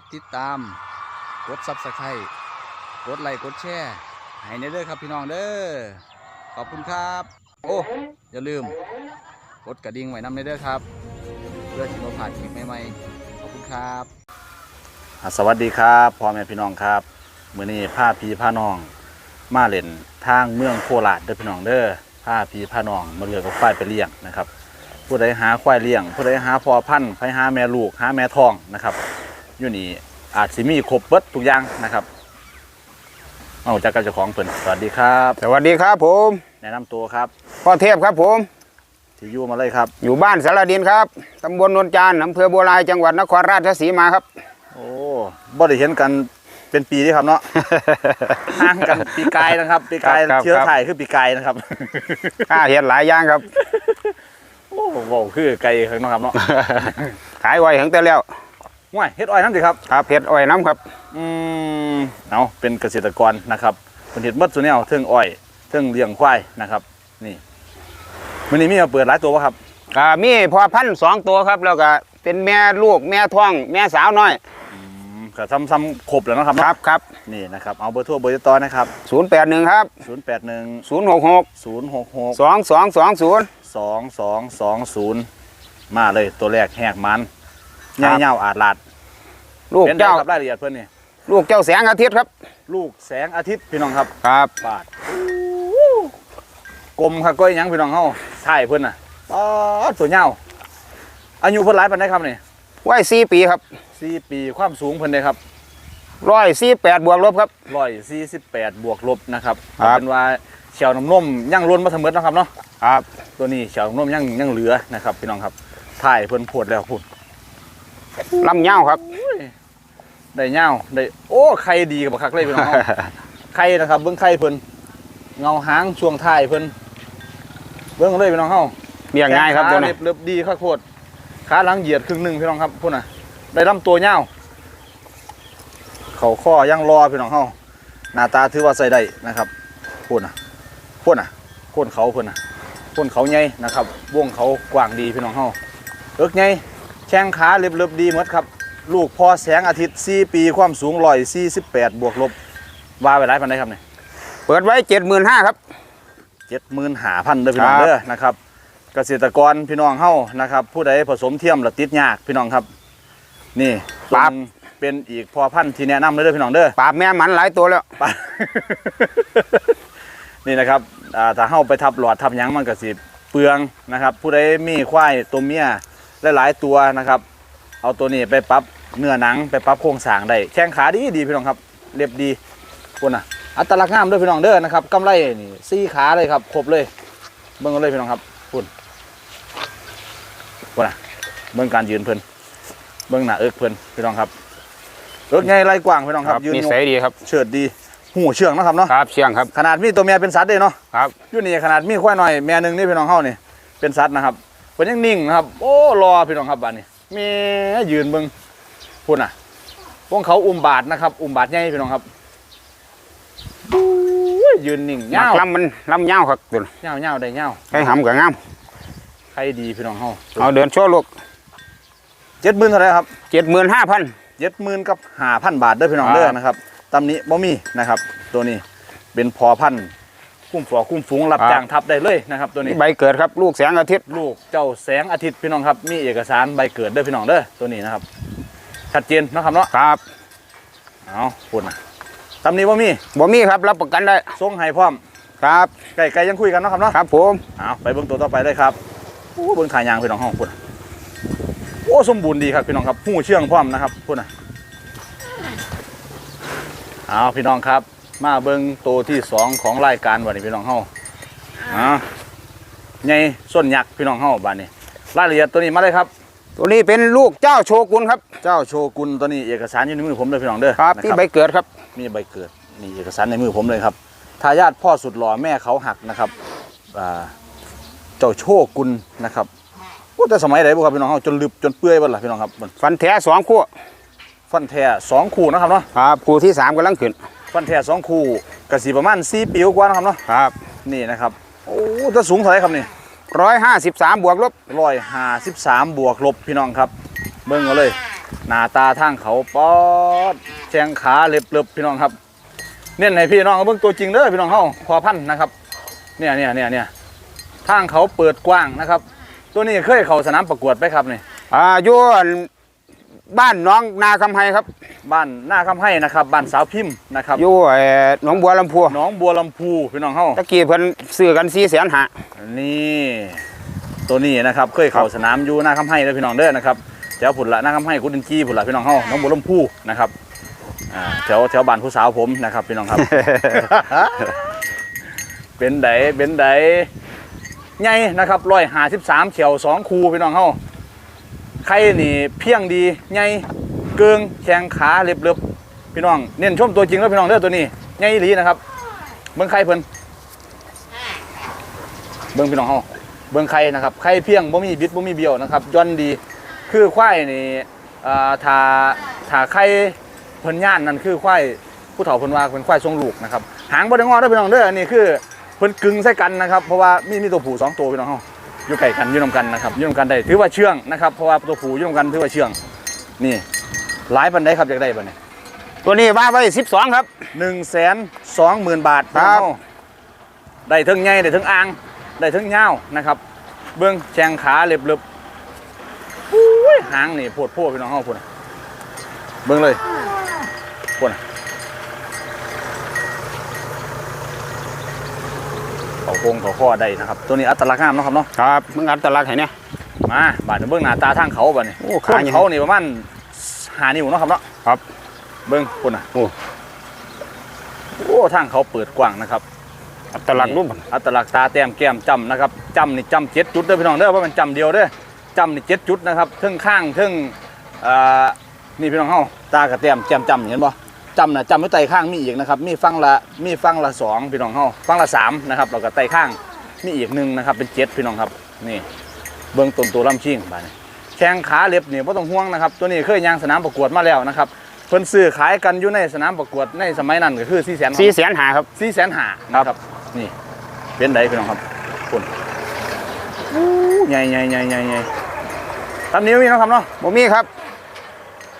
ดติดตาม กดซับสไครต์กดไลค์กดแชร์ให้ในเด้อครับพี่น้องเด้อขอบคุณครับ โอ้อย่าลืม กดกระดิ่งไว้นำในเด้อครับ เพื่อที่เราผ่านคลิปใหม่ๆขอบคุณครับสวัสดีครับพ่อแม่พี่น้องครับมื้อนี้พาพี่พาน้อง มาเล่นทางเมืองโคราชเด้อพี่น้องเด้อพาพี่พาน้องมาเลือกกับควายไปเลี้ยงนะครับผู้ใดหาควายเลี้ยงผู้ใดหาพอพันธุ์ไปหาแม่ลูกหาแม่ทองนะครับ อยู่นี่อาจสิมีครบเบิดทุกอย่างนะครับเอาจากกับเจ้าของเพิ่นสวัสดีครับ สวัสดีครับผมแนะนำตัวครับพ่อเทพครับผม ที่อยู่มาเลยครับ อยู่บ้านสารดินครับตำบลนนจานอำเภอบัวลายจังหวัดนครราชสีมาครับ โอ้บ่ได้เห็นกันเป็นปีที่ครับเนาะ ห่างกันปีกายนะครับ ปีกายครับครับ เชื้อไทยคือปีกายนะครับ ข้าเห็ดหลายอย่างครับ โอ้โหคือไก่ข้างนอกครับเนาะ ขายไว้ถึงแต่แล้ว ห่วยเฮ็ดอ้อยนั่นสิครับครับเห็ดอ้อยน้ำครับอืมเอาเป็นเกษตรกรนะครับเป็นเห็ดหมดส่วนแนวเทิงอ้อยเทิงเลี้ยงควายนะครับ นี่วันนี้มีมาเปิดหลายตัวป่ะครับอ่ามีพอพันธุ์สองตัวครับ แล้วก็เป็นแม่ลูกแม่ท้อง แม่สาวน้อยอืมก็ซ้ำซ้ำครบแล้วเนาะครับคเนาะรับครับนี่นะครับเอาเบอร์โทรเบอร์ติดต่อนะครับศูนย์แปดหนึ่งครับ0 8 1ศูนย์หกหก0 6 6สองสองสองศูนย์2 2 2 0 มาเลยตัวแรกแหกมันครั ใหญ่บเงาอาดลาดลูกเป็นเจ้าไงครับรายละเอียดเพื่อนนี่ลูกเจ้าแสงอาทิตย์ครับลูกแสงอาทิตย์พี่น้องครับครับบาทกลมค่ะก้อยหยังพี่น้องเฮาใช่เพื่อนน่ะป๊อดตัวเงาอายุเพิ่นหลายปานใดครับนี่ไว้สี่ปีครับสี่ปีความสูงเพิ่นได้ครับร้อยสี่แปดบวกลบครับ ร้อยสี่สิบแปดบวกลบนะครับครับเอาเป็นว่าเฉียวน้ำนมยังล้นมาเสมอนะครับเนาะ ครับ ตัวนี้เฉียวน้ำนมยังยังเหลือนะครับพี่น้องครับถ่ายเพิ่นโพดแล้วพุ่น ลำเง่าครับ ได้เงาได้ โอ้ไข่ดีกับบักคักเลยพี่น้องเฮาไข่นะครับ เบิ้งไข่เพิ่นเงาหางช่วงท้ายเพิ่นเบิ้งเลยพี่น้องเฮาเลี้ยงง่ายครับแขตัวขานี้เล็บเล็บดีครับโคตรขาหลังเหยียดครึ่งหนึ่งพี่น้องครับพุ่นน่ะ ได้ลำตัวเงาเขาข้อย่างรอพี่น้องเฮาหน้าตาถือว่าใส่ได้นะครับพุ่นน่ะพุ่นน่ะโคนเขาพุ่นน่ะโคนเขาใหญ่นะครับวงเขากว้างดีพี่น้องเฮาเอิกใหญ่ แข้งขาเล็บเล็บดีหมดครับ ลูกพอแสงอาทิตย์ 4 ปีความสูง148 บวกลบว่าไปหลายปันได้ครับเนี่ยเปิดไว้เจ็ดหมื่นห้าครับ เจ็ดหมื่นหาพันเด้อพี่น้องครับ เด้อนะครับ เกษตรกรพี่น้องเฮานะครับ ผู้ใดผสมเทียมและติดยากพี่น้องครับ นี่ตัวหนึ่งเป็นอีกพอพันธุ์ที่แนะนำเลยเด้อพี่น้องเด้อ ปราบแม่หมันหลายตัวแล้ว ไป นี่นะครับอ่าถ้าเฮาไปทับหลอดทับหยังมันก็สิเปลืองนะครับ ผู้ใดมีควายตัวเมีย หลายๆตัวนะครับ เอาตัวนี้ไปปรับเนื้อหนังไปปรับโครงสร้างได้แข้งขาดีดีพี่น้องครับเรียบดีพุ่นน่ะอัตลักษณ์งามเด้วยพี่น้องเด้อนะครับกำไรนี่สี่ขาเลยครับครบเลยเบิ่งกันเลยพี่น้องครับพุ่นพุ่นน่ะเบิ่งการยืนเพิ่นเบิ่งหน้าเอิกเพิ่นพี่น้องครับเอิกใหญ่ไหล่กว้างพี่น้องครับยืนนิยกสัยดีครับเฉิดดีหูเชื่องเนาะครับเนาะครับเชียงครับขนาดมีตัวเมียเป็นสัตว์เลยเนาะครับอยู่นี่ขนาดมีควายหน่อยแม่หนึ่งนี่พี่น้องเฮานี่เป็นสัตว์นะครับ เพิ่นยังนิ่งนะครับ โอ้รอพี่น้องครับบ้านนี้แมียืนเบิ่งพุ่นน่ะพวกเขาอุ้มบาทนะครับ อุ้มบาทใหญ่พี่น้องครับอุ้ยยืนนิ่งหนัเงากลำมันลำเงาครับตัวนี้เงาเงาได้เงาให้หำกับงามใครดีพี่น้องเฮาเอาเดินโชว์ลูกเจ็ดหมื่นเท่าไหรครับเจ็ดหมื่นห้าพันเจ็ดหมื่นกับห้าพันบาทเด้อพี่น้องเด้อนะครับตำหนี้บ่มีนะครับ ตัวนี้เป็นพอพันธุ์ คุ้มฝอคุ้มฝูงรับจ้างทับได้เลยนะครับตัวนี้ใบเกิดครับลูกแสงอาทิตย์ลูกเจ้าแสงอาทิตย์พี่น้องครับมีเอกสารใบเกิดเด้อพี่น้องเด้อตัวนี้นะครับชัดเจนเนาะครับเนาะครับเอาปุ่นนะตำนี้ว่ามีบ่มีครับรับประกันได้ส่งให้พร้อมครับไก่ไก่ยังคุยกันเนาะครับเนาะครับผมเอาไปเบิ่งตัวต่อไปเลยครับโอ้เบิ่งขายางพี่น้องห้องปุ่นน่ะโอ้สมบูรณ์ดีครับพี่น้องครับหูเชื่องพร้อมนะครับปุ่นนะเอาพี่น้องครับ มาเบิ่งตัวที่สองของรายการวันนี้พี่น้องเฮาอ่าใหญ่ส้นยักษ์พี่น้องเฮาบ้านนี้รายละเอียดตัวนี้มาเลยครับ ตัวนี้เป็นลูกเจ้าโชกุนครับ เจ้าโชกุนตัวนี้เอกสารอยู่ในมือผมเลยพี่น้องเด้อครับนะที่ใบเกิดครับมีใบเกิดนี่เอกสารในมือผมเลยครับทายาทพ่อสุดหล่อแม่เขาหักนะครับอ่าเจ้าโชกุนนะครับโอ้แต่สมัยไหนบุครับพี่น้องเฮาจนลึบจนเปื่อยบ่ล่ะพี่น้องครับมันฟันแท้สองคู่ฟันแท้สองคู่นะครับเนาะครับคู่ที่สามกำลังขึ้น ฟันแท้สองคู่กระสีประมาณ4ปีกว่านะครับเนาะครับนี่นะครับโอ้จะสูงเท่าไหร่ครับนี่ร้อยห้าสิบสามบวกลบร้อยห้าสิบสามบวกลบพี่น้องครับ เบิ่งเอาเลย หน้าตาทางเขาป๊อดแจงขาเล็บเล็บพี่น้องครับเนี่ยในพี่น้องเอาเบิ่งตัวจริงเด้อพี่น้องเฮาพอพันธุ์นะครับเนี่ยเนี่ยเนี่ยเนี่ยทางเขาเปิดกว้างนะครับ ตัวนี้เคยเข้าสนามประกวดไปครับนี่อ่าอยู่ บ้านน้องนาคำไฮครับ บ้านหน้าคำให้นะครับบ้านสาวพิมพ์นะครับอยู่ไอ้หนองบัวลำพูหน้องบัวลำพูพี่น้องเฮาตะกี้เพิ่นซื้อกันสี่แสนหา นี่ตัวนี้นะครับเคยเข้าครับสนามอยู่หน้าคำให้เด้อพี่น้องเด้อนะครับแถวผุนละหน้าคำให้กุดินจีผุนละพี่น้องเฮาหน้องบัวลำพูนะครับอ่าแถวแถวบ้านผู้สาวผมนะครับพี่น้องครับ เป็นไดเป็นไดใหญ่นะครับร้อยหาสิบสามเขียวสองคูพี่น้องเฮา ไข่นี่เพียงดีใหญ่เกิงแขงขาเล็บเล็บพี่น้องเน้นชมตัวจริงแล้วพี่น้องเด้อตัวนี้ใหญ่อีหลีนะครับ เบิ่งไข่เพิ่นเบิ่งพี่น้องเฮาเบิ่งไข่นะครับไข่เพียงบ่มีบิดบ่มีเบี้ยวนะครับย่อนดีคือควายนี่อ่าถ้าถ้าไข่เพิ่นย่านนั่นคือควายผู้เฒ่าเพิ่นว่าเป็นควายทรงลูกนะครับหางบ่ได้งอเด้อพี่น้องเด้ออันนี้คือเพิ่นกึ่งใส่กันนะครับเพราะว่ามีมีตัวผู้สองตัวพี่น้องเฮา อยู่ไก่กันอยู่นำกันนะครับอยู่นำกันได้ถือว่าเชื่องนะครับเพราะว่าตัวผู้อยู่นำกันถือว่าเชื่อง นี่หลายปันได้ครับอยากได้ปันนี้ตัวนี้ว่าไว้สิบสองครับหนึ่งแสนสองหมื่นบาทครับพี่น้องเฮาได้ทั้งใหญ่ได้ทั้งอ่างได้ทั้งยาวนะครับ เบื้องแข้งขาเล็บเล็บอุ้ยหางนี่โพดโพดพี่น้องเฮาพูดนะเบื้องเลยพูด นะเขาโคงเขาข้อได้นะครับ ตัวนี้อัตลักษณ์งามเนาะครับเนาะครับมึงอัตลักษณ์ไหนเนี่ยมาบาดเบิ้งหน้าตาทางเขาบ่เนี่ยโอ้ข้างขาใหญ่เขานี่ประมาณหานิ้วเนาะครับเนาะครับเบิ้งคุณน่ะโอ้โอ้ทางเขาเปิดกว้างนะครับ อัตลักษณ์รูปอัตลักษณ์ตาแต้มแก้มจำนะครับจำนี่จำเจ็ดจุดเด้อพี่น้องเด้อว่ามันจำเดียวเด้อจำนี่เจ็ดจุดนะครับเทิงข้างเทิงอ่านี่พี่น้องเฮาตากับแต้มแก้มจำเห็นบ่ จำน่ะจำไว้ไตข้างมีอีกนะครับ มีฟังละมีฟังละสองพี่น้องเฮาฟังละสามนะครับแล้วก็ไตข้างมีอีกหนึ่งนะครับ เป็นเจ็ดพี่น้องครับนี่เบื้องต้นตัวลำชิงบาดนี้แข้งขาเล็บนี่ไม่ต้องห่วงนะครับ ตัวนี้เคยย่างสนามประกวดมาแล้วนะครับเพิ่นซื้อขายกันอยู่ในสนามประกวดในสมัยนั้นก็คือ4แสนสี่แสนหาครับสี่แสนหานะครับนี่เป็นไดพี่น้องครับคุณใหญ่ใหญ่ใหญ่ใหญ่ใหญ่ตามนิ้วมีเนาะครับเนาะบ่มีครับ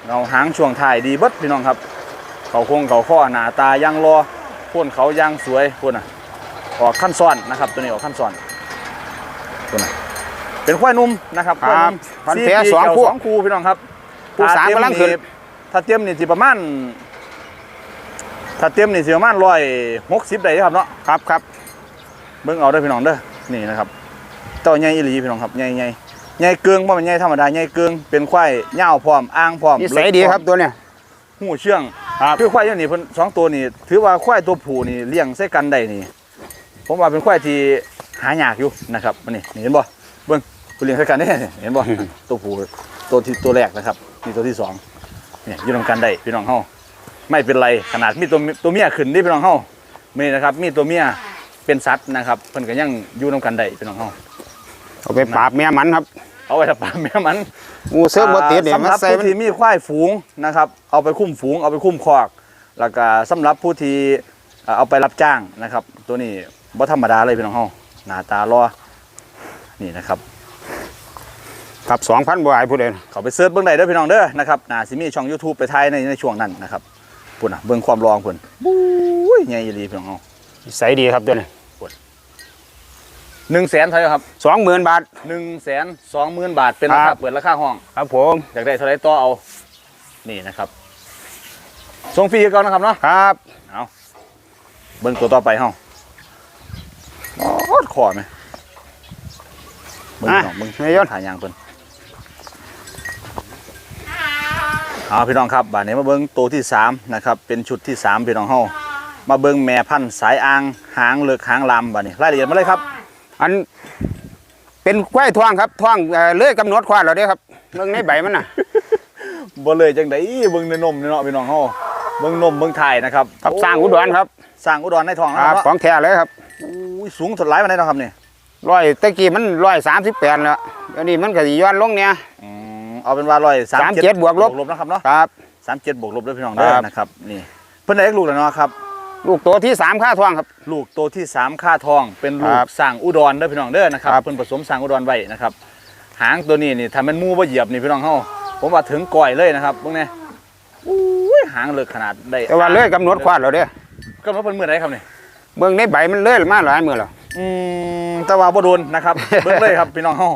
เราหางช่วงถ่ายดีเบิดพี่น้องครับ เขาโคงเขาข้อหน้าตายังรอพ่นเขายังสวยพ่นอะออกขั้นซ้อนนะครับ ตัวนี้ออกขั้นซ้อนพ่นอะเป็นควายหนุ่มนะครับควายหนุ่มพันสี่แท้ปีสองเกี่ยวคู่สองคู่พี่น้องครับคู่สามกำลังขึ้นถ้าเตรียมนี่สิประมาณถ้าเตรียมนี่สิประมาณร้อยหกสิบได้ครับเนาะครับครับเบิ่งเอาเด้อพี่น้องเด้อนี่นะครับเต้าใหญ่อีหลีพี่น้องครับใหญ่ใหญ่ใหญ่เกิงบ่แม่นใหญ่ธรรมดาใหญ่เกิงเป็นควายยาวพร้อมอ้างพร้อมนิสัยดีครับตัวเนี้ยหูเชื่อง ครับ คือควายอย่างนี้เพิ่นสองตัวนี่ถือว่าควายตัวผู้นี่เลี้ยงใส่กันได้นี่ ผมว่าเป็นควายที่หายากอยู่นะครับอันนี่นี่เห็นบ่เบิ่งเพิ่นเลี้ยงใส่กันได้เห็นบ่ ตัวผู้ตัวที่ตัวแรกนะครับนี่ตัวที่สองเนี่ยอยู่นำกันได้พี่น้องเฮาไม่เป็นไรขนาดมีตัวตัวเมียขึ้นนี่พี่น้องเฮามีนะครับ มีตัวเมียเป็นสัตว์นะครับเพิ่นก็ยังอยู่นำกันได้พี่น้องเฮาเอาไปปราบแม่มันครับ เอาไว้ถ้าปลาแม่มันงูเสื้อบ่ติดเนี่ยสำมันหรับใส่ผู้มันที่มีควายฝูงนะครับ เอาไปคุ้มฝูงเอาไปคุ้มคอกแล้วก็สำหรับผู้ที่เอ่อเอาไปรับจ้างนะครับ ตัวนี้บ่ธรรมดาเลยพี่น้องเฮาหน้าตารอนี่นะครับ ครับสองพันบ่อายผู้ใดเขาไปเสิร์ชเบื้องใดเด้อพี่น้องเด้อนะครับน่าสิมีช่อง YouTube ไปถ่ายในในช่วงนั้นนะครับพุ่นน่ะเบิ่งความรองพุ่นบุ้ยใหญ่อีหลีพี่น้องเฮานิสัยดีครับตัวนี้ 1แสนเท่าไหร่ครับสองหมื่นบาท1แสน20,000บาทเป็นราครัคาบเปิดราคาห้องครับผมอยากได้เท่าไหร่ต่อเอานี่นะครับส่งฟรีคือเก่านะครับเนาะครับเอาเบิ่งตัวต่อไปเฮาโอดคอไหมเบิ่งอะพี่น้องเบิ่งนายยศถ่ายยางเพิ่นเอาพี่น้องครับบาดนี้มาเบิ่งตัวที่สามนะครับเป็นชุดที่สามพี่น้องเฮามาเบิ่งแม่พันธุ์สายอ่างหางเลือกหางลำบัดนี้รายละเอียดมาเลยครับ อันเป็นกล้วยทองครับทองเอ่อเลยกำหนดควาดเราเด้อครับเบิ่งในใบมันน่ะ บ่เลยจังได๋เบิ่งในนมเนาะพี่น้องเฮาเบิ่งนมเบิ่งถ่ายนะครับครับสร้างอุดรครับสร้างอุดรในท้องคนะรับ เนาะของแท้เลยครับอุ้ยสูงสุดหลายปานใดเนาะครับนี่ร้อยตะกี้มันร้อยสามสิบแปดแล้วเดี๋ยวนี้มันก็สิย้อนลงเนี่ย อืมเอาเป็นว่า137 37บวกลบลบนะครับเนาะครับ 37บวกลบเด้อพี่น้องเด้อครับ นะครับนี่เพิ่นได้ลูกแล้วเนาะครับ ลูกตัวที่สามค่าทองครับ ลูกโตที่สามค่าทอง เป็นลูคกรับสร้างอุดรเด้อพี่น้องเด้อนะครับครับ เพิ่นผสมสร้างอุดรไว้นะครับ หางตัวนี้นี่ถ้ามันมูบ่เหยียบนี่พี่น้องเฮาผมว่าถึงก้อยเลยนะครับเบิ่งแน่อุ้ยหางเลิกขนาดได้แต่ว่าเลยกำหนดควาดเราเด้อกำหนดเพิ่นมื้อใดครับนี่เบิ่งในใบมันเลยมาหลายมือแล้ว อืมแต่ว่าบ่โดนนะครับ เบิ่งเลยครับพี่น้องเฮา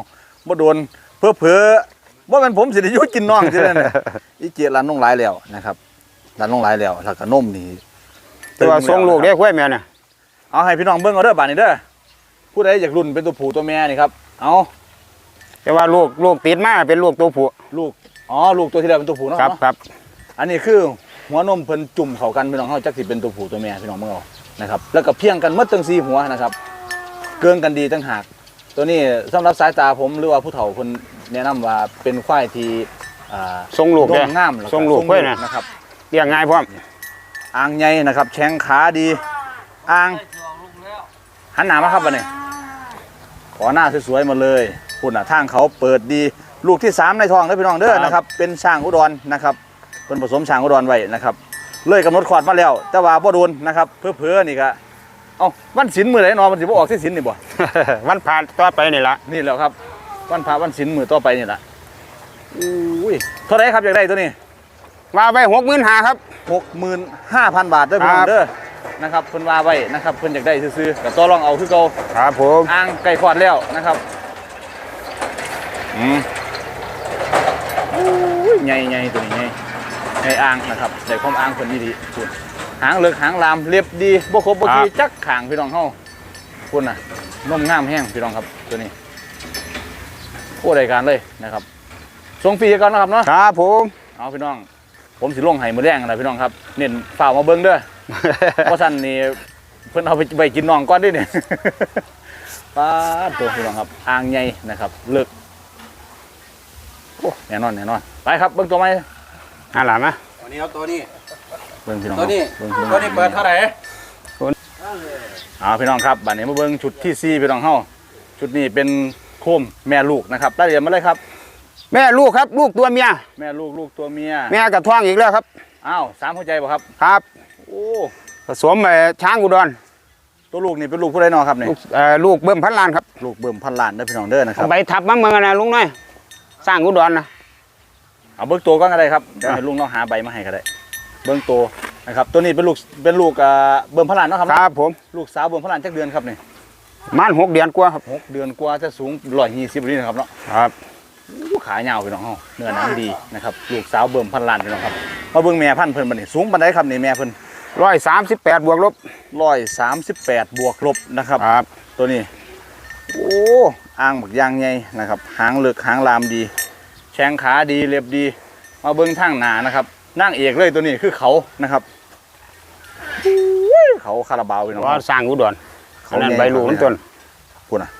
บ่โดนเพ้อเพ้อๆบ่แม่นผมสิได้อยู่กินน้องซื่อนั่นน่ะอีเกียร้านน้องหลายแล้วนะครับร้านน้องหลายแล้วแล้วก็นมนี่ แต่ว่าทรงลูกเด้อกล้วยแม่น่ะเอาให้พี่น้องเบิ่งเอาเด้อบาดนี้เด้อผู้ใดอยากรุ่นเป็นตัวผู้ตัวแม่นี่ครับเอาแต่ว่าลูกลูกติดมาเป็นลูกตัวผู้ลูกอ๋อลูกตัวที่แล้วเป็นตัวผู้เนาะครับเนาะครับอันนี้คือหัวนมเพิ่นจุ่มเข้ากันพี่น้องเฮาจักสิเป็นตัวผู้ตัวแม่พี่น้องเมืองเอานะครับแล้วก็เพียงกันหมดทั้งสี่หัวนะครับเกินกันดีตั้งหาก ตัวนี้สำหรับสายตาผมหรือว่าผู้เฒ่าเพิ่นแนะนำว่าเป็นควายที่อ่าทรงลูกนเด้อมงามแล้วทรงลูกเว้ยนะนะครับเลี้ยงง่ายพร้อม อ่างใหญ่นะครับ แข้งขาดี อ่าง หันหน้ามาครับบัดนี้ ขอหน้าสวยๆมาเลยคุณน่ะทางเขาเปิดดี ลูกที่สามในท้องเด้อพี่น้องเด้อนะครับ เป็นช้างอุดรนะครับเป็นผสมช้างอุดรไว้นะครับ เลยกำหนดขอดมาแล้ว แต่ว่าบ่โดนนะครับ เพื่อเพื่อๆนี่ก็เอ้าวันศิลมือไหนเนอมันสิบ่ออกที่ศิลนี่บ่ วันผ่านต่อไปนี่ละนี่แหล้วครับ วันพระวันศิลมือต่อไปนี่แหละอุ้ยเท่าไหรครับอยากได้ตัวนี้ มาไปหกหมื่นหาครับหกหมื่นห้าพันบาทเด้อพี่น้อครังบ เด้อนะครับเพิ่นว่าไว้นะครับเพิ่นอยากได้ซื้อๆก็ต่อรองเอาคือเก่าครับผมอ่างไก่ขอดแล้วนะครับอืมอุ้ยใหญ่ๆตัวนี้ใหญ่ใหญ่อ่างนะครับใส่ความอ่างเพิ่นนี่ดีคุณหางเลิกหางลามเรียบดีบ่ครบบ่ขี้จักขางพี่น้องเฮาคุณน่ะนมงามแห้งพี่น้องครับตัวนี้โอ้รายการเลยนะครับส่งฟรีก่อนนะครับเนาะ ครับผมเอาพี่น้อง ผมสิลงไห้มือแรงนะพี่น้องครับเน้นฝ่ากมาเบิ้งเด้อเพราะท่านนี่เพิ่นเอาไปไปกินน้องก่อนเดิเนี่ยป้าดตัวพี่น้องครับอ่างใหญ่นะครับเลิกโอ้แน่นอนแน่นอนไปครับเบิ้งตัวไหมอะหลานนะวันนี้เอาตัวนี้เบิ้งพี่น้องตัวนี้เบิ้งพี่น้องตัวนี้เปิดเท่าไหร่เอาพี่น้องครับบัดนี้มาเบิ้งชุดที่สี่พี่น้องเฮาชุดนี้เป็นโคมแม่ลูกนะครับรายละเอียดมาเลยครับ แม่ลูกครับ ลูกตัวเมีย แม่ลูกลูกตัวเมียแม่กับท้องอีกแล้วครับ อ้าวสามหัวใจบ่ครับครับโอ้ผสมเอ่อช้างอุดรตัวลูกนี่เป็นลูกผู้ใดเนอครับนี่ลูกเอ่อลูกเบิ่มพันล้านครับลูกเบิ่มพันล้านเด้อพี่น้องเด้อนะครับเอาใบทับมาเมืองนะลุงน้อย สร้างอุดรนะ เอาเบิ้งตัวก่อนก็ได้ครับเดี๋ยวให้ลุงน้องหาใบมาให้ก็ได้ เบิ้งตัวนะครับตัวนี้เป็นลูกเป็นลูกอ่าเบิ่มพลานเนาะครับคเนาะรับผมลูกสาวเบิ่มพลานจักเดือนครับนี่มันหกเดือนกว่าครับหกเดือนกว่าจะสูงร้อยยี่สิบนี่นะครับเนาะครับ อู้ขายาวพี่น้องเฮาเนื้อหนังดีนะครับลูกสาวเบิ่มพันล้านพี่น้องครับมาเบิ่งแม่พันธุ์เพิ่นบัดนี้สูงปานใดครับนี่แม่เพิ่นร้อยสามสิบแปดบวกลบร้อยสามสิบแปดบวกลบนะครับครับ ตัวนี้โอ้อ่างบักยางใหญ่นะครับ หางเลือกหางลามดีแข้งขาดีเรียบดี มาเบิ้งทางหนานะครับนั่งเอกเลยตัวนี้คือเขานะครับอุ้ยเขาคาราบาวพี่น้องว่าสร้างอุดรเขาอันนั้นใหญ่ใบลูกครับน้ำต้นคุณอะ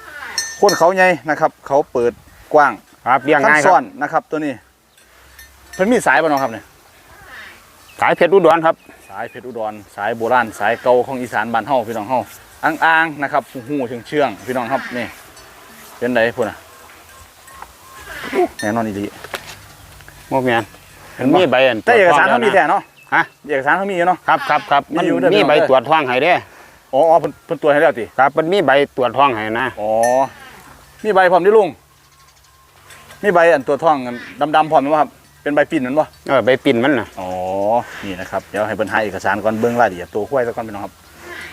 คนเขาใหญ่นะครับ เขาเปิดกว้าง ครับเลี้ยงขั้นง่ายคซ่อรับนนะครับ ตัวนี้เพิ่นมีสายบ่เนาะครับเนี่ยสายเพชรอุดรครับ สายเพชรอุดรสายโบราณสายเก่าของอีสานบ้านเฮาพี่น้องเฮาอ่างๆนะครับหูเชื่องเชื่องๆพี่น้องครับนี่เป็นไดพุ่นอะอู้แน่นอนอีหลี โมเมียนเห็นบ่ มีใบอันแต่เอกสารตวเขาจมีท้แต่องเนาะฮะ เอกสารเขามีอยู่เนาะ ครับครับครับมันมีอยู่เด้อมีพี่น้องใบเด้อตรวจท้องให้เด้อ๋ออ๋อเพิ่นเพิ่นตรวจให้แล้วติครับมันมีใบตรวจท้องให้นะ อ๋อมีใบพร้อมดิลุง มีใบอันตัวท่องอันดำๆพร้อมไหมครับ เป็นใบปิ่นนั่นบ่เออใบปิ่นมันนะอ๋อ นี่นะครับเดี๋ยวให้เพิ่นหาเอกสารก่อนเบิ่งรายละเอียดตัวควายซะก่อนพี่น้องครับ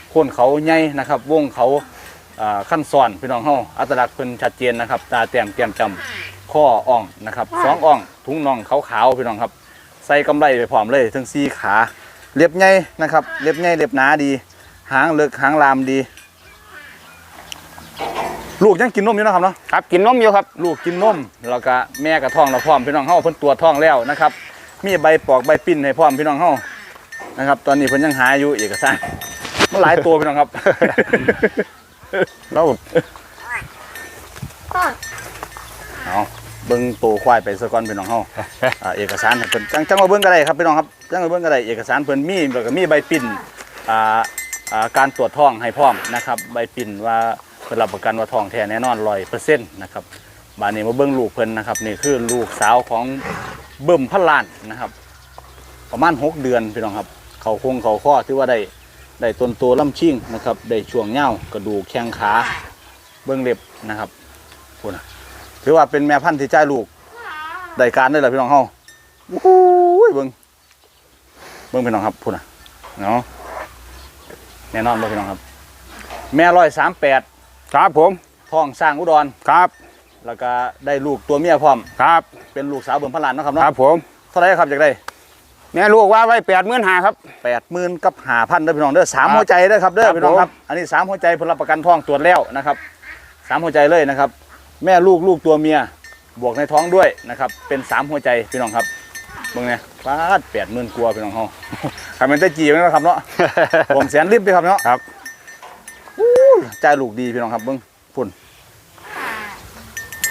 โคนเขาใหญ่นะครับวงเขาอ่าขั้นซ้อนพี่น้องเฮาอัตลักษณ์เพิ่นชัดเจนนะครับ ตาแต้มแก้มจำข้ออ่องนะครับสองอ่องถุงน่องขาวๆพี่น้องครับ ใส่กำไรไปพร้อมเลยทั้งสี่ขาเล็บใหญ่นะครับเล็บใหญ่เล็บหนาดี หางเลิกหางลามดี ลูกยังกินนมอยู่นะครับเนาะครับกินนมอยู่ครับ ลูกกินนมแล้วก็แม่กับท้องเราพร้อมพี่น้องเฮาเพิ่นตรวจท้องแล้วนะครับ มีใบปอกใบปิ้นให้พร้อมพี่น้องเฮานะครับ ตอนนี้เพิ่นยังหาอยู่เอกสารมันหลายตัวพี่น้องครับเราเอาเบิ่งตัวควายไปสะก่อนพี่น้องเฮาอ่าเอกสารให้เพิ่นจังจังมาเบิ่งก็ได้ครับพี่น้องครับจังมาเบิ่งก็ได้เอกสารเพิ่นมีแล้วก็มีใบปิ่นอ่าอ่าการตรวจท้องให้พร้อมนะครับ ใบปิ่นว่า เพิ่นรับประกันว่าทองแท้แน่นอน100%นต์นะครับบาดนี้มาเบิ่งลูกเพิ่นนะครับนี่คือลูกสาวของเบิ่มพันล้านนะครับ ประมาณ6เดือนพี่น้องครับ เขาคงเขาข้อถือว่าได้ได้ต้นโตลำชิ่งนะครับได้ช่วงเหย้ากระดูกแข้งขาเบื้องเล็บนะครับพูดนะถือว่าเป็นแม่พันธุ์ที่จ่ายลูกได้การได้เลยพี่น้องเฮาโอ้โหเบิ้งเบิ้งพี่น้องครับพูดนะเนาะแน่นอนบ่พี่น้องครับ แม่ร้อยสามแปด ครับผมท้องสร้างอุดรครับแล้วก็ได้ลูกตัวเมียพร้อมครับเป็นลูกสาวเบิ่มพันล้านเนาะครับคเนาะรับผมเท่าไหรครับจากได้แม่ลูกว่าไว้แปดหมื่นหาครับแปดหมื่นกับหาพันเด้อพี่น้องเด้อสามครับหัวใจเด้อครับเด้อครับพี่น้องผมครับอันนี้สามหัวใจผลรับประกันท้องตรวจแล้วนะครับสามหัวใจเลยนะครับ แม่ลูกลูกตัวเมียบวกในท้องด้วยนะครับ เป็นสามหัวใจพี่น้องครับเบิ่งเนี่ยฟาดแปดหมื่นกว่าพี่น้องเฮาใครเป็นได้จีบนะครับเนาะผมแสนริบไปครับเนาะครับ อู้ใจายลูกดีพี่น้องครับเบิ่งพุ่น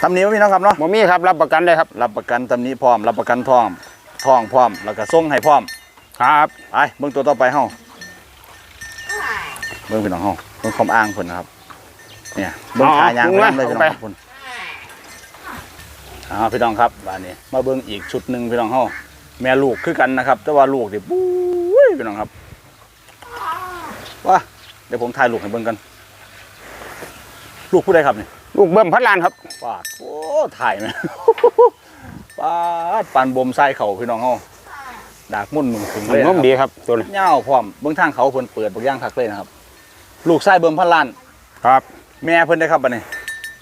ทำนี้พี่น้องครับเนาะบ่มีครับรับประกันเลยครับ รับประกันตำนี้พร้อม รับประกันท้องท้องพร้อม แล้วก็ส่งให้พร้อม ครับไปเบิ่งตัวต่อไปเฮาเบิ่งพี่น้องเฮาเบิ่งความอ้างเพิ่นนะครับเนี่ยเบิ่งขายางเพิ่นนำเลยพี่น้องครับเพิ่นอ่าพี่น้องครับบ้านนี้ มาเบิ่งอีกชุดหนึงพี่น้องเฮาแม่ลูกคือกันนะครับ แต่ว่าลูกนี่ปุ้ยพี่น้องครับว้า เดี๋ยวผมถ่ายลูกให้เบิ่งกันลูกผู้ใดครับนี่ลูกเบิ่มพัดลานครับปาดโอ้ถ่ายไหม ปาดปานบ่มไส้เขาพี่น้องเฮาดากมุ่นหนุ่มถึงเลยนนะคมรับดีครับตัวนี้เงาวพร้อมเบื้องทางเขาเพิ่นเปิดบักย่างคักเลยนะครับ ลูกชายเบิ่มพันล้านครับ แม่เพิ่นได้ครับบัดนี้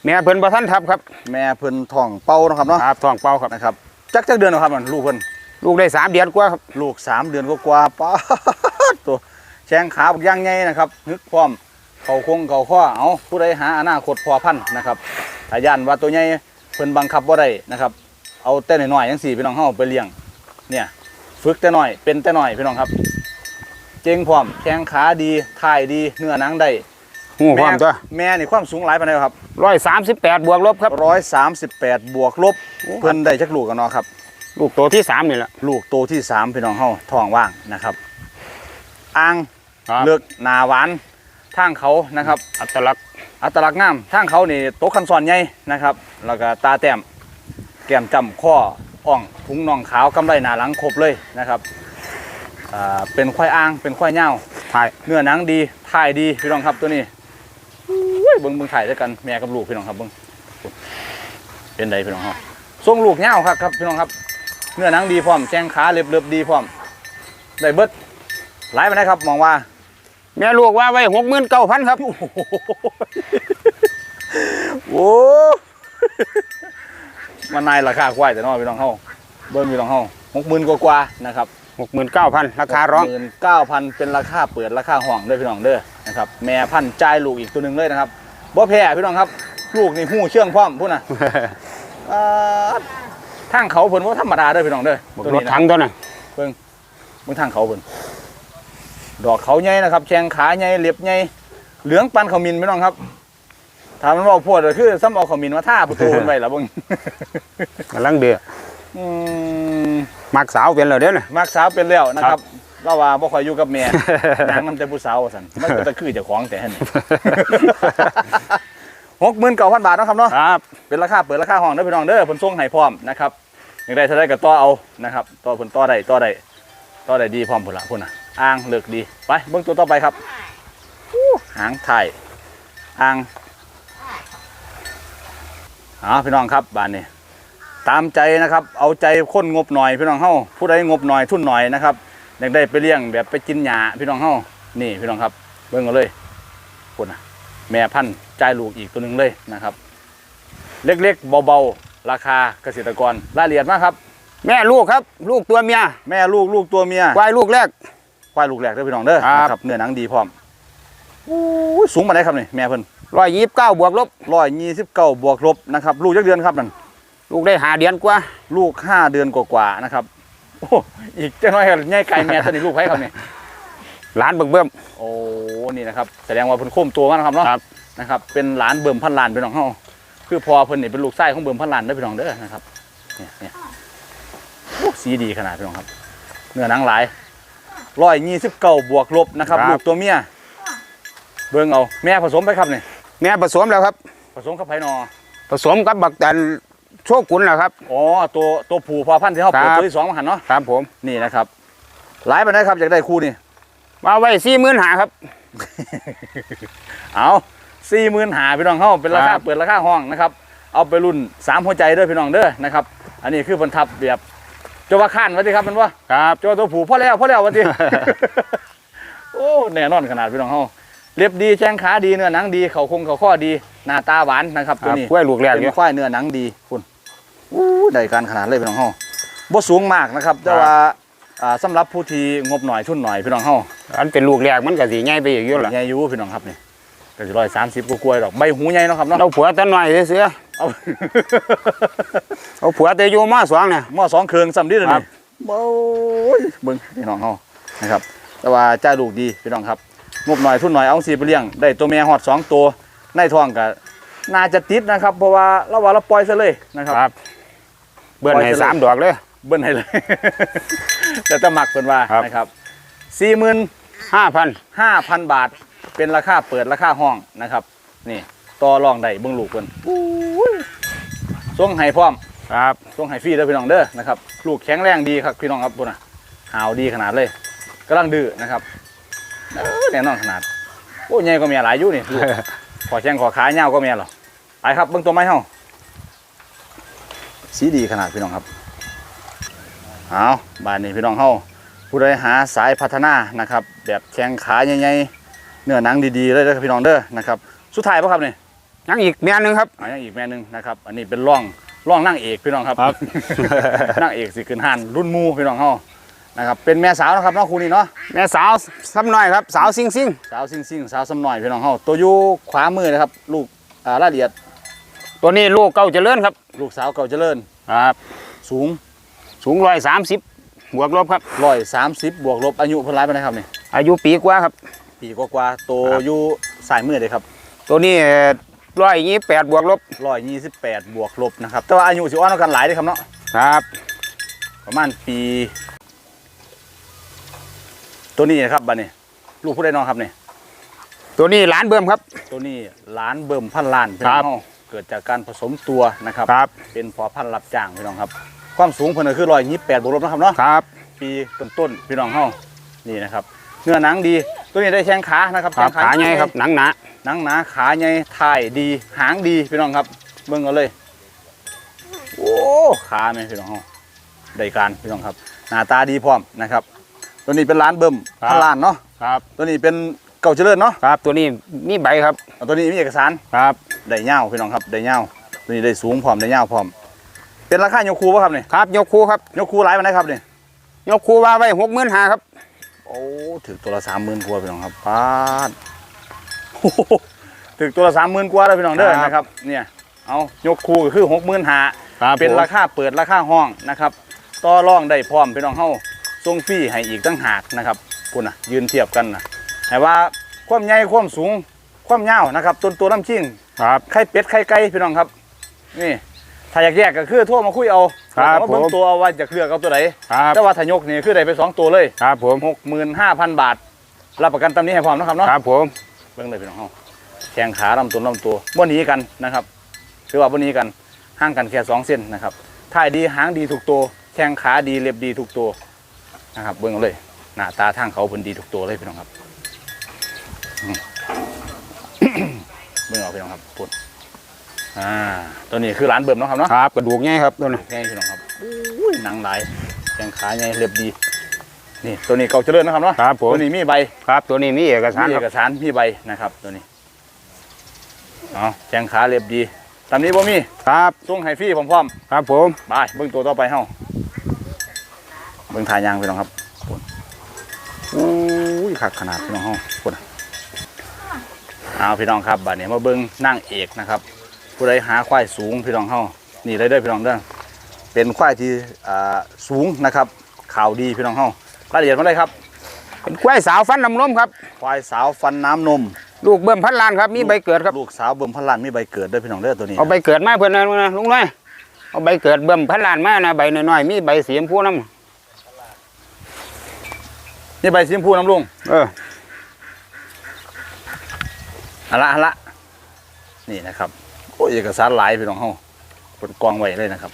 แม่เพิ่นบ่ทันทับครับ แม่เพิ่นท้องเป่าเนาะครับเนาะครับท้องเปล่าครับนะครับจักจักเดือนเนาะครับมันลูกเพิ่นลูกได้สามเดือนกว่าครับลูกสามเดือนกว่าๆป๊าดตัว แข้งขาบักย่างใหญ่นะครับนึกพร้อมเขาคงเขาข้อเอาผู้ใดหาอนาคตพอพันธุ์นะครับถ้าย่านว่าตัวใหญ่เพิ่นบังคับบ่ได้นะครับ เอาแต่น้อยๆจังซี่พี่น้องเฮาไปเลี้ยงเนี่ยฝึกแต่น้อยเป็นแต่น้อยพี่น้องครับ เจ๋งพร้อมแข้งขาดีถ่ายดีเนื้อหนังได้หูความตัวแม่นี่ความสูงหลายปานใดครับร้อยสามสิบแปดบวกลบครับร้อยสามสิบแปดบวกลบเพิ่นได้จักลูกกันเนาะครับลูกตัวที่สามนี่แหละลูกโตที่สามพี่น้องเฮาท้องว่างนะครับอ่าง ครับ เลือกหนาหวานทางเขานะครับ อัตลักษณ์อัตลักษณ์งามทางเขานี่โตะคันซอนใหญ่นะครับ แล้วก็ตาแต้มแก้มจำข้ออ่องพุงน่องขาวกำไรหนาหลังครบเลยนะครับอ่าเป็นควายอ่างเป็นควายเน่าวถ่ายเนื้อหนังดีถ่ายดีพี่น้องครับตัวนี้อุ้ยเบิ้งเบิ้งถ่ายด้วยกันแม่กับลูกพี่น้องครับเบิ้งเป็นไดพี่น้องครับทรงลูกเงาวครับครับพี่น้องครับ เนื้อหนังดีพร้อมแข้งขาเล็บเล็บดีพร้อมได้เบิดหลายไปนะครับมองว่า แม่ลูกว่าไว้หกหมื่นเก้าพันครับโอ้มันนายราคาควายแต่น้อยพี่น้องเฮาเบิ้งพี่น้องเฮาหกหมื่นกว่าๆนะครับหกหมื่นเก้าพันราคาร้องหมื่นเก้าพันเป็นราคาเปิดราคาห้องเด้อพี่น้องเด้อนะครับแม่พันธุ์จ่ายลูกอีกตัวหนึ่งเลยนะครับบ่แพ้พี่น้องครับ ลูกนี่หู้เชื่องพร้อมพุ่นน่ะอ่าทางเขาเพิ่นว่าธรรมดาเด้อพี่น้องเด้อบอกตัวรถนี้นะถังตัวน่ะเบิ่งทางเขาเพิ่น ดอกเขาใหญ่นะครับแข้งขาใหญ่เล็บใหญ่เหลืองปันขมิ้นพี่น้องครับถ้ามันบอกพวดก็คือซ้ำเอาขมิ้นมาท่าประตูเพิ่นไว้ล่ะเบิ่งกำลังเดือดอืมมักสาวเป็นแล้วเด้อน่ะมักสาวเป็นแล้วนะคครัรับบเราว่าบ่ค่อยอยู่กับแม่นางมันแต่ผู้สาวว่าซั่นมันก็จะคือเจ้าของแต่หั่นหกหมื่นเก้าพันบาทเนาะครับเนาะครับเป็นราคาเปิดราคาห้องเด้อพี่น้องเด้อเพิ่นส่งให้พร้อมนะครับอยากได้เท่าไรก็ต่อเอานะครับต่อเพิ่นต่อได้ต่อได้ต่อได้ดีพร้อมพุ่นละพุ่นน่ะ อ่างเลือกดี ไปเบิ่งตัวต่อไปครับหางไทยอ่างอ๋อพี่น้องครับบ้านนี้ตามใจนะครับ เอาใจคนงบหน่อยพี่น้องเฮาผู้ใดงบหน่อยทุนหน่อยนะครับอยากได้ไปเลี้ยงแบบไปกินหญ้าพี่น้องเฮานี่พี่น้องครับ เบิ่งกันเลยพุ่นะแม่พันธุ์จ่ายลูกอีกตัวหนึ่งเลยนะครับ เล็กๆเบาๆ ราคาเกษตรกรรายละเอียดมากครับ แม่ลูกครับ ลูกตัวเมีย แม่ลูกลูกตัวเมียควายลูกแรก ควายลูกแรกเด้อพี่น้องเด้อครับ นะครับเนื้อหนังดีพร้อมอู้ยสูงมาได้ครับนี่แม่เพิ่นร้อยยี่สิบเก้าบวกลบ ร้อยยี่สิบเก้าบวกลบนะครับลูกจักเดือนครับนั่นลูกได้หาเดือนกว่า ลูกห้าเดือนกว่าๆนะครับโอ้อีกจังน้อยครับใหญ่ไก่แม่ตัวนี้ลูกไผครับนี่ หลานเบิ่งเบิ่ม โอ้นี่นะครับแสดงว่าเพิ่นโค้มตัวมานะครับเนาะครับ นะครับ เป็นหลานเบิ่มพันล้านพี่น้องเฮาคือพอเพิ่นนี่เป็นลูกไส้ของเบิ่มพันล้านเด้อพี่น้องเด้อนะครับเนี่ยเนี่ยโอ้สีดีขนาดพี่น้องครับ เนื้อหนังหลาย ร้อยยี่สิบเก้าบวกลบนะครับครับ ลูกตัวเมียเบิ่งเอาแม่ผสมไปครับนี่แม่ผสมแล้วครับ ผสมกับไผนอผสมกับบักตันโชกุนแหละครับ อ๋อตัวตัวผู้พอพันธุ์ที่เขาเปิดครับ ตัวที่สองมาหันเนาะครับผมนี่นะครับหลายไปได้ครับอยากได้คู่นี่ มาไว้สี่หมื่นหาครับ เอาสี่หมื่นหาพี่น้องเขาเป็นราคคารับ เปิดราคาห้องนะครับ เอาไปรุ่นสามหัวใจเด้อพี่น้องเด้อนะครับ อันนี้คือบรรทับแบบเจ้าว่าข้านวะทีครับมันว่าครับเจ้าตัวผูพ่อแล้วพ่อแล้ววะทีโอ้แน่นอนขนาดพี่น้องเขาเรียบดีแข้งขาดีเนื้อหนังดีเขาคงเขาข้อดี หน้าตาหวานนะครับคตัวรับนี้กล้วยลูกแรกเป็อยู่นควายเนื้อหนังดีคุณอู้ได้การขนาดเลยพี่น้องเขาบ่สูงมากนะครับ แต่ครับว่าอ่าสำหรับผู้ที่งบหน่อยทุนหน่อยพี่น้องเขาอันเป็นลูกแรกมันก็สีใหญ่ไปอีกอยู่ล่ะใหญ่อยู่พี่น้องครับนี่ก็จะร้อยสามสิบกว่าๆดอกใบหูใหญ่เนาะครับเนาะเราผัวแตะหน่อยเสือ เอาๆเอาผัวแต่อยู่มาสองเนี่ยหม้อสองเครื่องสำลีเลยครันี่บโอ้ยเบิ้งพี่น้องเฮานะครับ แต่ว่าจ้าลูกดีพี่น้องครับงบหน่อยทุนหน่อยเอาสีไปเลี้ยงได้ตัวแม่ฮอดสองตัวในท้องก็น่าจะติดนะครับ เพราะว่าเราว่าเราปล่อยซะเลยนะครับครับ เบิ้ลให้ปล่อยไปเลยสามดอกเลย เบิ้ลให้เลย แต่จะหมักเพิ่นว่าครับ นะครับสี่หมื่นห้าพันห้าพันบาทเป็นราคาเปิดราคาห้องนะครับ นี่ ต่อรองได้เบิ้งลูกเพิ่นส่งให้พร้อมครับส่งให้ฟรีเด้อพี่น้องเด้อนะครับลูกแข็งแรงดีครับพี่น้องครับพุ่นน่ะหาวดีขนาดเลยกำลังดื้อนะครับเออแน่นอนขนาดโอ้ยใหญ่ก็เมียหลายอยู่นี่ลูกขอแข้งขอขาเงาวก็เมียหรอไปครับเบิ่งตัวไม้เฮาสีดีขนาดพี่น้องครับเอาบ้านนี้พี่น้องเฮาผู้ใดหาสายพัฒนานะครับ แบบแข้งขาใหญ่ๆเนื้อหนังดีๆเลยเด้อพี่น้องเด้อนะครับ สุดท้ายป่ะครับนี่ยั งอีกแม่หนึงครับอะยังอีกแม่หนึงนะครับ อันนี้เป็นร่องร่องนั่งเอกพี่น้องครับครับ นั่งเอกสิขึ้นหันรุ่นหมูพี่น้องเฮานะครับเป็นแม่สาวนะครับเนาะคู่นี้เนาะแม่สาวซ้ำน้อยครับ สาวซิงซิงสาวซิ่งซิ่งสาวสำหน่อยพี่น้องเฮาตัวอยู่ขวามือนะครับลูกอ่ารายละเอียดตัวนี้ลูกเก้าเจริญครับลูกสาวเก่าเจริญครับสูงสูงร้อยสามสิบบวกลบครับ ร้อยสามสิบบวกลบอายุเพิ่นร้ายไปานใดครับนี่อายุปีกว่าครับ ปีกว่าๆโตครับอยู่สายมือเลยครับ ตัวนี้ ร้อยยี่แปดบวกลบร้อยยี่สิบแปดบวกลบนะครับ แต่ว่าอายุสิอ้อนเท่ากันหลายเลยครับเนาะครับ ประมาณปี ตัวนี้นะครับบัดนี้ลูกผู้ใดน้องครับนี่ตัวนี้หลานเบิ่มครับ ตัวนี้ล้านเบิ่มพันล้านพี่น้องครับเฮาเกิดจากการผสมตัวนะครับครับ เป็นพอพันธุ์รับจ้างพี่น้องครับ ความสูงเพิ่นก็คือร้อยยี่แปดบวกลบนะครับเนาะครับ ปีต้นๆพี่น้องเฮานี่นะครับ เนื้อหนังดี ตัวนี้ได้แข้งขานะครับครับแข้งขาใหญ่ครับหนังหนาหนังหนาขาใหญ่ถ่ายดีหางดีพี่น้องครับเบิ่งเอาเลยโอ้ขาแม่พี่น้องเฮาได้การพี่น้องครับหน้าตาดีพร้อมนะครับ ตัวนี้เป็นร้านเบิ่มพันล้านเนาะครับ ตัวนี้เป็นเก่าเจริญเนาะครับ ตัวนี้มีใบครับตัวนี้มีเอกสารครับได้เงาวพี่น้องครับได้เงาวตัวนี้ได้สูงพร้อมได้เงาวพร้อม เป็นราคายกคูป่ะครับนี่ครับยกคูครับยกคูหลายปานใดครับนี่ยกคูว่าไว้หกหมื่นห้าครับ โอ้ถึงตัวละสามหมื่นกว่าพี่น้องครับปาดโอ้โหถึงตัวละสามหมื่นกว่าแล้วพี่น้องเด้อครับ นะครับ เนี่ย เอายกคูก็คือหกหมื่นหาครับเป็นผมราคาเปิดราคาห้องนะครับ ต่อรองได้พร้อมพี่น้องเฮาส่งฟรีให้อีกตั้งหากนะครับคุณน่ะยืนเทียบกันนะแต่ว่าความใหญ่ความสูงความยาวนะครับต้นตัวน้ำชิงครับไข่เป็ดไข่ไก่พี่น้องครับ นี่ ถ้าอยากแยกก็คือโทรมาคุยเอาครับแล้วก็เบิ่งผม ตัวเอาว่าจะเลือกเอาตัวไหนครับแต่ว่าถ้ายกนี่คือได้ไปสองตัวเลยครับผมหกหมื่นห้าพันบาท รับประกันตำนี้ให้พร้อมนะครับเนาะ ครับผมเบิ่งเลยพี่น้องเฮาแข้งขาลำตัวลำตัวบ่หนีกันนะครับถือว่าบ่หนีกันห่างกันแค่สองเส้นนะครับท่ายดีหางดีถูกตัวแข้งขาดีเล็บดีถูกตัวนะครับเบิ่งเอาเลยหน้าตาทางเขาเพิ่นดีถูกตัวเลยพี่น้องครับอืม เบิ่งเอาพี่น้องครับปุ่น อ่าตัวนี้คือร้านเบิ่มเนาะครับเนาะครับกระดูกใหญ่ครับตัวนี้แข้งพี่น้องครับอุ้ยหนังหลายแข้งขาใหญ่เล็บดีนี่ตัวนี้เก่าเจริญนะครับเนาะครับผมตัวนี้มีใบครับ ตัวนี้มีเอกสารมีคเอรับกสารมีใบนะครับ ตัวนี้เอาแข้งขาเรียบดีตามนี้บ่มีครับส่งให้ฟรีพร้อมครับผมๆบายเบิ่งตัวต่อไปเฮาเบิ่งทายางพี่น้องครับปุ่นอุ้ยขักขนาดพี่น้องเฮาปุ่นเอาพี่น้องครับบัดนี้มาเบิ่งนั่งเอกนะครับ ผู้ใดหาควายสูงพี่น้องเฮานี่เลยเด้อพี่น้องเด้อเป็นควายที่อ่าสูงนะครับข่าวดีพี่น้องเฮารายละเอียดมาเลยครับ เป็นกล้วยสาวฟันน้ำนมครับ ควายสาวฟันน้ำนม ลูกเบิ่มพันล้านครับมีใบเกิดครับลูกสาวเบิ่มพันล้านมีใบเกิดด้วยพี่น้องเด้อตัวนี้เอาใบเกิดมาเพื่อนนะลุงนะลุงน้อยเอาใบเกิดเบิ่มพันล้านมานะใบน้อยๆมีใบสีชมพูน้นี่ใบสีชมพูน้ำลุงำเอออันละอันละนี่นะครับ โอ้ยเอกสารหลายพี่น้องเฮาคนกองไว้เลยนะครับ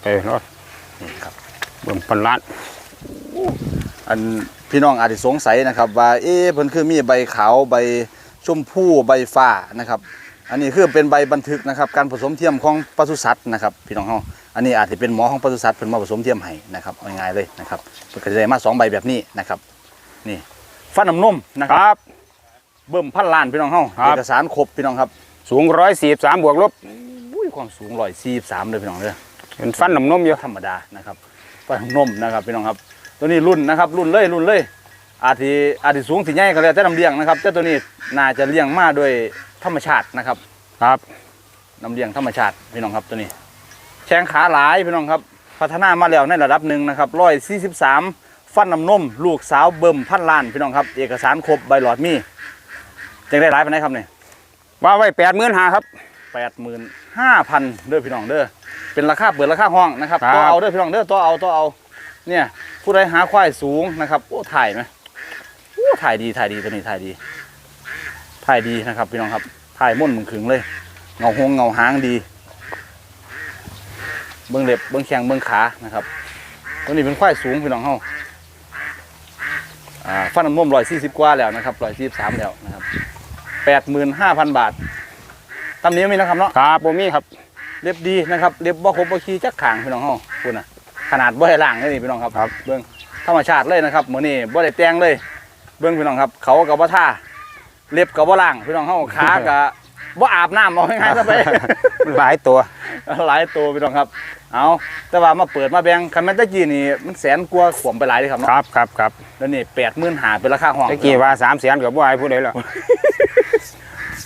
ไปรถนี่ครับเบิ่มพันล้านอันพี่น้องอาจจะสงสัยนะครับ ว่าเอ๊ะเพิ่นคือมีใบขาวใบชมพูใบฟ้านะครับ อันนี้คือเป็นใบบันทึกนะครับ การผสมเทียมของปศุสัตว์นะครับ พี่น้องเฮาอันนี้อาจจะเป็นหมอของปศุสัตว์เพิ่นมาผสมเทียมให้นะครับเอาง่ายๆเลยนะครับเพิ่นก็จะได้มาสองใบแบบนี้นะครับ นี่ฟันน้ำนมนะคครับรับ เบิ่มพันล้านพี่น้องเฮาครับ เอกสารครบพี่น้องครับสูงร้อยสี่สามบวกลบอุ้ยความสูงร้อยสี่สามเลยพี่น้องเด้อเป็นฟันน้ำนมอยู่ธรรมดานะครับฟันน้ำนมนะครับพี่น้องครับ ตัวนี้รุ่นนะครับ รุ่นเลยรุ่นเลย อาจจะอาจจะสูงสิใหญ่ก็แล้วแต่น้ำเลี้ยงนะครับ แต่ตัวนี้น่าจะเลี้ยงมาด้วยธรรมชาตินะครับครับน้ำเลี้ยงธรรมชาติพี่น้องครับตัวนี้ แข้งขาหลายพี่น้องครับ พัฒนามาแล้วในระดับหนึ่งนะครับร้อยสี่สิบสามฟันน้ำนม ลูกสาวเบิ่มพันล้านพี่น้องครับ เอกสารครบใบหลอดมี จังได้หลายปานไหนครับเนี่ยว่าไว้แปดหมื่นห้าครับ แปดหมื่นห้าพันเด้อพี่น้องเด้อเป็นราคาเปิดราคาห้องนะครับครับ ตัวเอาเด้อพี่น้องเด้อตัวเอาตัวเอาเนี่ยผู้ใดหาควายสูงนะครับโอ้ถ่ายไหมโอ้ถ่ายดีถ่ายดีตัวนี้ถ่ายดีถ่ายดีนะครับพี่น้องครับถ่ายม่วนมึงขึงเลยเงาหงเงาหางดี เบื้องเล็บเบื้องแข้งเบื้องขานะครับตัวนี้เป็นควายสูงพี่น้องเฮาอ่าฟันน้ำนมร้อยสี่สิบกว่าแล้วนะครับร้อยสี่สิบสามแล้วนะครับ แปดหมื่นห้าพันบาทตำนี้มีนะครับเนาะครับผมมีครับเล็บดีนะครับเล็บบ่ครบบ่ขี้จักขางพี่น้องเฮาคุณน่ะขนาดบ่ให้ล่างเลยนี่พี่น้องครับครับเบิ่งธรรมชาติเลยนะครับมื้อนี้บ่ได้แต่งเลย เบิ่งพี่น้องครับ เขาก็บ่ท่าเล็บก็บ่ล่างพี่น้องเฮาขาก็บ่ อาบน้ำเอาง่ายๆซะไป หลายตัว หลายตัวพี่น้องครับ เอาแต่ว่ามาเปิดมาแบ่งคันแม่นตะกี้นี่มันแสนกว่าขวมไปหลายเลยครับคเนาะรับครับครับแล้วนี่80,000หาเป็นราคาห้องตะกี้ว่าสามแสนกับว่าให้ผู้ใดล่ะ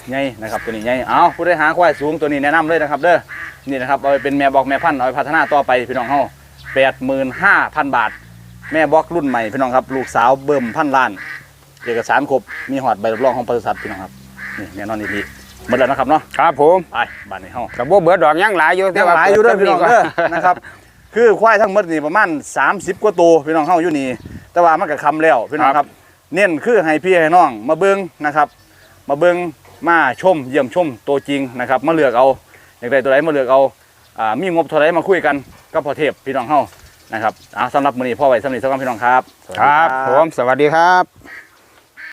ใหญ่นะครับตัวนี้ใหญ่เอาผู้ใดหาควายสูงตัวนี้แนะนำเลยนะครับเด้อ นี่นะครับเอาไปเป็นแม่บอกแม่พันธุ์เอาไปพัฒนาต่อไปพี่น้องเฮา85,000บาท แม่บอกรุ่นใหม่พี่น้องครับลูกสาวเบิ่มพันล้าน เอกสารครบมีหอดใบรับรองของปศุสัตว์พี่น้องครับนี่แน่นอนอีกที หมดแล้วนะครับเนาะครับผมไปบ้านนี้เฮากับบ่เบิดดอกยังหลายอยู่ยังหลายอยู่เด้อพี่น้องเด้อนะครับ คือควายทั้งหมดนี่ประมาณ 30 กว่าตัวพี่น้องเฮาอยู่นี่แต่ว่ามันก็คำแล้วพี่น้องครับ เน้นคือให้พี่ให้น้องมาเบิ่งนะครับ มาเบิ่งมาชมเยี่ยมชมตัวจริงนะครับมาเลือกเอาอยากได้ตัวไหนมาเลือกเอาอ่ามีงบเท่าไหรมาคุยกันกับพ่อเทพพี่น้องเฮานะครับเอาสำหรับมื้อนี้พ่อไว้สำหรับนี้สักครั้งพี่น้องครับสวัสคดีรับผมสวัสดีครับ